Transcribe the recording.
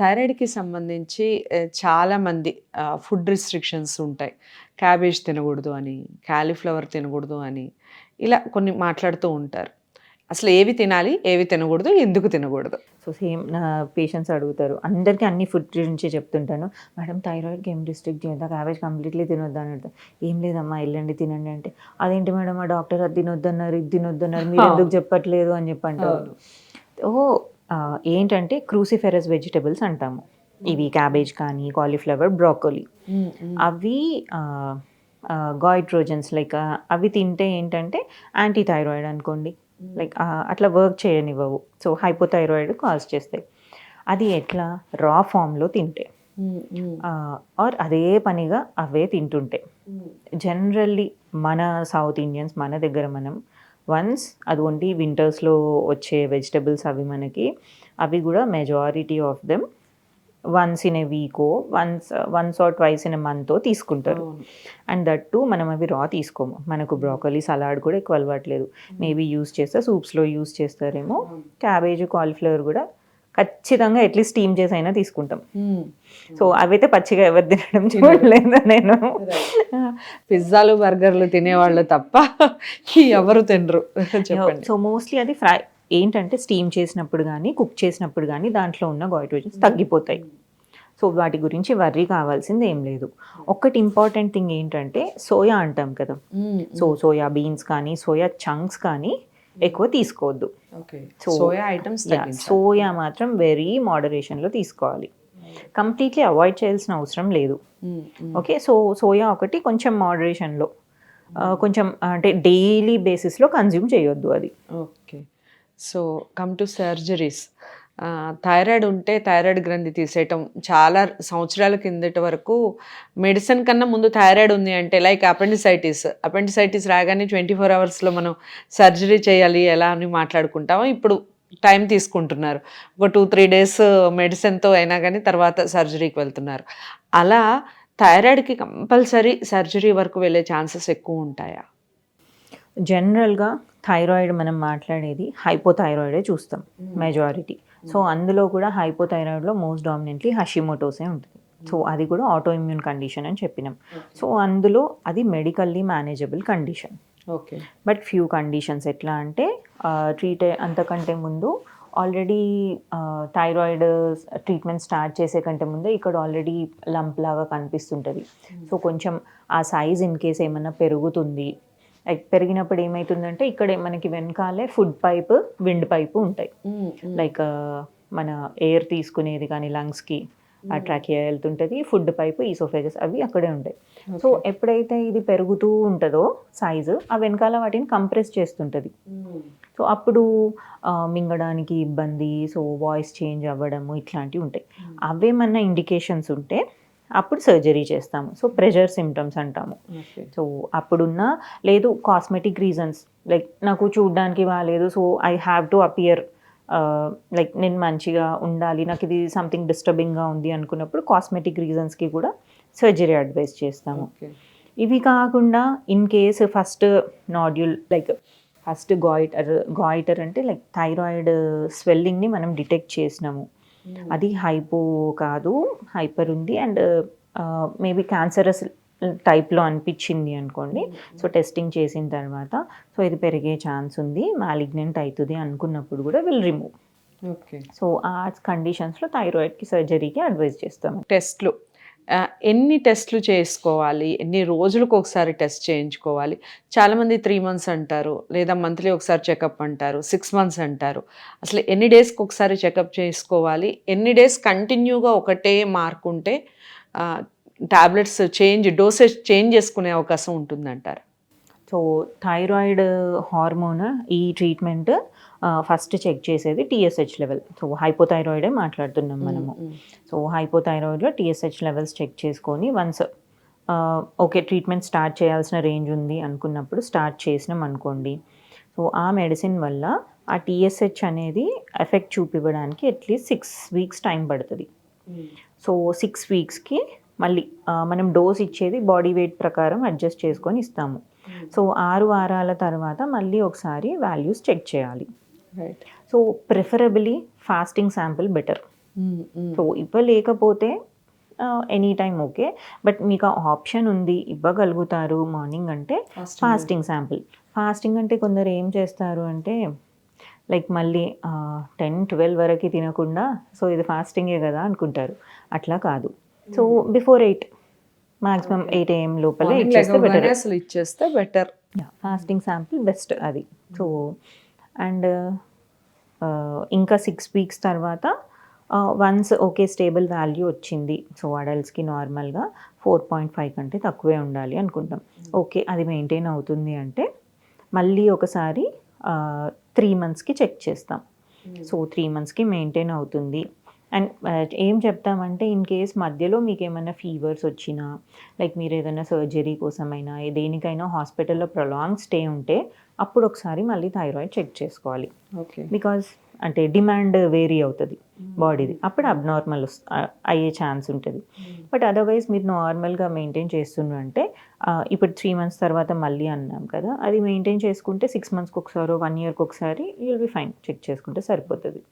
థైరాయిడ్కి సంబంధించి చాలామంది food restrictions ఉంటాయి. క్యాబేజ్ తినకూడదు అని క్యాలీఫ్లవర్ తినకూడదు అని ఇలా కొన్ని మాట్లాడుతూ ఉంటారు. అసలు ఏవి తినాలి ఏవి తినకూడదు ఎందుకు తినకూడదు? సో సేమ్ నా పేషెంట్స్ అడుగుతారు. అందరికీ అన్ని ఫుడ్ గురించి చెప్తుంటాను. మేడం థైరాయిడ్కి ఏం రిస్ట్రిక్ట్ చేయొద్దా క్యాబేజ్ కంప్లీట్లీ తినొద్దా అని అడుగుతారు. ఏం లేదమ్మా వెళ్ళండి తినండి అంటే అదేంటి మేడం ఆ డాక్టర్ అది తినొద్దన్నారు ఇది తినొద్దన్నారు మీరు ఎందుకు చెప్పట్లేదు అని చెప్పి అంటారు. ఓ ఏంటంటే క్రూసిఫెరస్ వెజిటబుల్స్ అంటాము. ఇవి క్యాబేజ్ కానీ కాలీఫ్లవర్ బ్రాకోలీ. అవి గాయిట్రోజన్స్ లైక్ అవి తింటే ఏంటంటే యాంటీ థైరాయిడ్ అనుకోండి లైక్ అట్లా వర్క్ చేయనివ్వవు. సో హైపోథైరాయిడ్ కాజ్ చేస్తాయి. అది ఎట్లా? రా ఫామ్లో తింటే. ఆర్ అదే పనిగా అవే తింటుంటే. జనరల్లీ మన సౌత్ ఇండియన్స్ మన దగ్గర మనం వన్స్ అది ఓన్లీ వింటర్స్లో వచ్చే వెజిటబుల్స్ అవి మనకి అవి కూడా majority of them once in a Vicco once once or twice in a మంతో తీసుకుంటారు. అండ్ దట్ టు మనం అవి రా తీసుకోము. మనకు బ్రోకలీ సలాడ్ కూడా ఎక్కువ అలవాట్లేదు. మేబీ యూస్ చేస్తే సూప్స్లో యూస్ చేస్తారేమో. క్యాబేజ్ కాలీఫ్లవర్ కూడా ఖచ్చితంగా ఎట్లీస్ట్ స్టీమ్ చేసి అయినా తీసుకుంటాం. సో అవైతే పచ్చిగా ఎవరు తినడం చూడలేదు నేను. పిజ్జాలు బర్గర్లు తినేవాళ్ళు తప్ప ఎవరు తినరు. చెప్పండి. సో మోస్ట్లీ అది ఫ్రై. ఏంటంటే స్టీమ్ చేసినప్పుడు కానీ కుక్ చేసినప్పుడు కానీ దాంట్లో ఉన్న గాయిట్రోజన్స్ తగ్గిపోతాయి. సో వాటి గురించి వర్రీ కావాల్సింది ఏం లేదు. ఒక్కటి ఇంపార్టెంట్ థింగ్ ఏంటంటే సోయా అంటాం కదా. సో సోయా బీన్స్ కానీ సోయా చంక్స్ కానీ ఎక్కువ తీసుకోవద్దు. సోయా ఐటమ్స్ సోయా మాత్రం వెరీ మోడరేషన్లో తీసుకోవాలి. కంప్లీట్లీ అవాయిడ్ చేయాల్సిన అవసరం లేదు. ఓకే సో సోయా ఒకటి కొంచెం మోడరేషన్లో కొంచెం అంటే డైలీ బేసిస్లో కన్జ్యూమ్ చేయొద్దు అది. Okay so come to surgeries thyroid ఉంటే థైరాయిడ్ గ్రంథి తీసేయటం చాలా సంవత్సరాల కిందటి వరకు మెడిసిన్ కన్నా ముందు థైరాయిడ్ ఉంది అంటే లైక్ అపెండిసైటిస్ అపెండిసైటిస్ రాగానే ట్వంటీ ఫోర్ అవర్స్లో మనం సర్జరీ చేయాలి ఎలా అని మాట్లాడుకుంటాము ఇప్పుడు టైం తీసుకుంటున్నారు. ఒక టూ త్రీ డేస్ మెడిసిన్తో అయినా కానీ తర్వాత సర్జరీకి వెళ్తున్నారు. అలా థైరాయిడ్కి కంపల్సరీ సర్జరీ వరకు వెళ్ళే ఛాన్సెస్ ఎక్కువ ఉంటాయా? జనరల్గా థైరాయిడ్ మనం మాట్లాడేది హైపోథైరాయిడే చూస్తాం మెజారిటీ. సో అందులో కూడా హైపోథైరాయిడ్లో మోస్ట్ డామినెంట్లీ హషిమోటోసే ఉంటుంది. సో అది కూడా ఆటో ఇమ్యూన్ కండిషన్ అని చెప్పినాం. సో అందులో అది medically manageable condition. Okay. But few conditions ఎట్లా అంటే ట్రీట్ అంతకంటే ముందు ఆల్రెడీ థైరాయిడ్ ట్రీట్మెంట్ స్టార్ట్ చేసే కంటే ముందే ఇక్కడ ఆల్రెడీ లంప్ లాగా కనిపిస్తుంటుంది. సో కొంచెం ఆ సైజ్ ఇన్ కేస్ ఏమన్నా పెరుగుతుంది. లైక్ పెరిగినప్పుడు ఏమవుతుందంటే ఇక్కడ మనకి వెనకాలే ఫుడ్ పైప్ విండ్ పైపు ఉంటాయి. లైక్ మన ఎయిర్ తీసుకునేది కానీ లంగ్స్కి ఆ ట్రాకియా వెళ్తుంటుంది ఫుడ్ పైప్ ఈసోఫేగస్ అవి అక్కడే ఉంటాయి. సో ఎప్పుడైతే ఇది పెరుగుతూ ఉంటుందో సైజు ఆ వెనకాల వాటిని కంప్రెస్ చేస్తుంటుంది. సో అప్పుడు మింగడానికి ఇబ్బంది సో వాయిస్ చేంజ్ అవ్వడము ఇట్లాంటివి ఉంటాయి. అవేమన్నా ఇండికేషన్స్ ఉంటే అప్పుడు సర్జరీ చేస్తాము. సో ప్రెషర్ సిమ్టమ్స్ అంటాము. సో అప్పుడున్న లేదు కాస్మెటిక్ రీజన్స్ లైక్ నాకు చూడడానికి బాగాలేదు so I have to appear like నేను మంచిగా ఉండాలి నాకు ఇది సంథింగ్ డిస్టర్బింగ్గా ఉంది అనుకున్నప్పుడు కాస్మెటిక్ రీజన్స్కి కూడా సర్జరీ అడ్వైస్ చేస్తాము. ఇవి కాకుండా in case first nodule like first goiter goiter అంటే లైక్ థైరాయిడ్ స్వెల్లింగ్ని మనం డిటెక్ట్ చేసినాము. అది హైపో కాదు హైపర్ ఉంది అండ్ మేబీ క్యాన్సరస్ టైప్లో అనిపించింది అనుకోండి. సో టెస్టింగ్ చేసిన తర్వాత సో ఇది పెరిగే ఛాన్స్ ఉంది. మాలిగ్నెంట్ అవుతుంది అనుకున్నప్పుడు కూడా విల్ రిమూవ్ ఓకే. సో ఆ కండిషన్స్లో థైరాయిడ్కి సర్జరీకి అడ్వైస్ చేస్తాము. టెస్ట్లు. ఎన్ని టెస్ట్లు చేసుకోవాలి? ఎన్ని రోజులకు ఒకసారి టెస్ట్ చేయించుకోవాలి? చాలామంది త్రీ మంత్స్ అంటారు లేదా మంత్లీ ఒకసారి చెకప్ అంటారు సిక్స్ మంత్స్ అంటారు. అసలు ఎన్ని డేస్కి ఒకసారి చెకప్ చేసుకోవాలి? ఎన్ని డేస్ కంటిన్యూగా ఒకటే మార్క్ ఉంటే టాబ్లెట్స్ చేంజ్ డోసేజ్ చేంజ్ చేసుకునే అవకాశం ఉంటుందంటారు. సో థైరాయిడ్ హార్మోన్ ఈ ట్రీట్మెంట్ ఫస్ట్ చెక్ చేసేది టీఎస్హెచ్ లెవెల్. సో హైపోథైరాయిడే మాట్లాడుతున్నాం మనము. సో హైపోథైరాయిడ్లో టీఎస్హెచ్ లెవెల్స్ చెక్ చేసుకొని వన్స్ ఓకే ట్రీట్మెంట్ స్టార్ట్ చేయాల్సిన రేంజ్ ఉంది అనుకున్నప్పుడు స్టార్ట్ చేసినాం అనుకోండి. సో ఆ మెడిసిన్ వల్ల ఆ టీఎస్హెచ్ అనేది effect చూపివ్వడానికి at least six weeks time పడుతుంది. సో సిక్స్ వీక్స్కి మళ్ళీ మనం డోస్ ఇచ్చేది బాడీ వెయిట్ ప్రకారం అడ్జస్ట్ చేసుకొని ఇస్తాము. సో ఆరు వారాల తర్వాత మళ్ళీ ఒకసారి వాల్యూస్ చెక్ చేయాలి. Right so preferably fasting sample better. So ఇవ్వలేకపోతే any time okay. But మీకు ఆ ఆప్షన్ ఉంది ఇవ్వగలుగుతారు మార్నింగ్ అంటే ఫాస్టింగ్. శాంపిల్. ఫాస్టింగ్ అంటే కొందరు ఏం చేస్తారు అంటే లైక్ మళ్ళీ టెన్ ట్వెల్వ్ వరకు తినకుండా సో ఇది ఫాస్టింగే కదా అనుకుంటారు. అట్లా కాదు. So before eight maximum eight AM లోపల ఇచ్చేస్తే బెటర్ అసలు ఇచ్చేస్తే బెటర్ ఫాస్టింగ్ శాంపిల్ బెస్ట్ అది. సో అండ్ ఇంకా సిక్స్ వీక్స్ తర్వాత వన్స్ ఓకే స్టేబుల్ వాల్యూ వచ్చింది. సో అడల్ట్స్కి నార్మల్గా ఫోర్ పాయింట్ ఫైవ్ కంటే తక్కువే ఉండాలి అనుకుంటాం. ఓకే అది మెయింటైన్ అవుతుంది అంటే మళ్ళీ ఒకసారి త్రీ మంత్స్కి చెక్ చేస్తాం. సో త్రీ మంత్స్కి మెయింటైన్ అవుతుంది. అండ్ ఏం చెప్తామంటే ఇన్ కేస్ మధ్యలో మీకు ఏమైనా ఫీవర్స్ వచ్చినా లైక్ మీరు ఏదైనా సర్జరీ కోసమైనా దేనికైనా హాస్పిటల్లో ప్రొలాంగ్ స్టే ఉంటే అప్పుడు ఒకసారి మళ్ళీ థైరాయిడ్ చెక్ చేసుకోవాలి. ఓకే బికాజ్ అంటే డిమాండ్ వేరీ అవుతుంది బాడీది అప్పుడు అబ్నార్మల్ అయ్యే ఛాన్స్ ఉంటుంది. బట్ అదర్వైజ్ మీరు నార్మల్గా మెయింటైన్ చేస్తున్నారు అంటే ఆ, ఇప్పుడు త్రీ మంత్స్ తర్వాత మళ్ళీ అన్నాం కదా అది మెయింటైన్ చేసుకుంటే సిక్స్ మంత్స్కి ఒకసారి వన్ ఇయర్కి ఒకసారి యూల్ బి ఫైన్ చెక్ చేసుకుంటే సరిపోతుంది.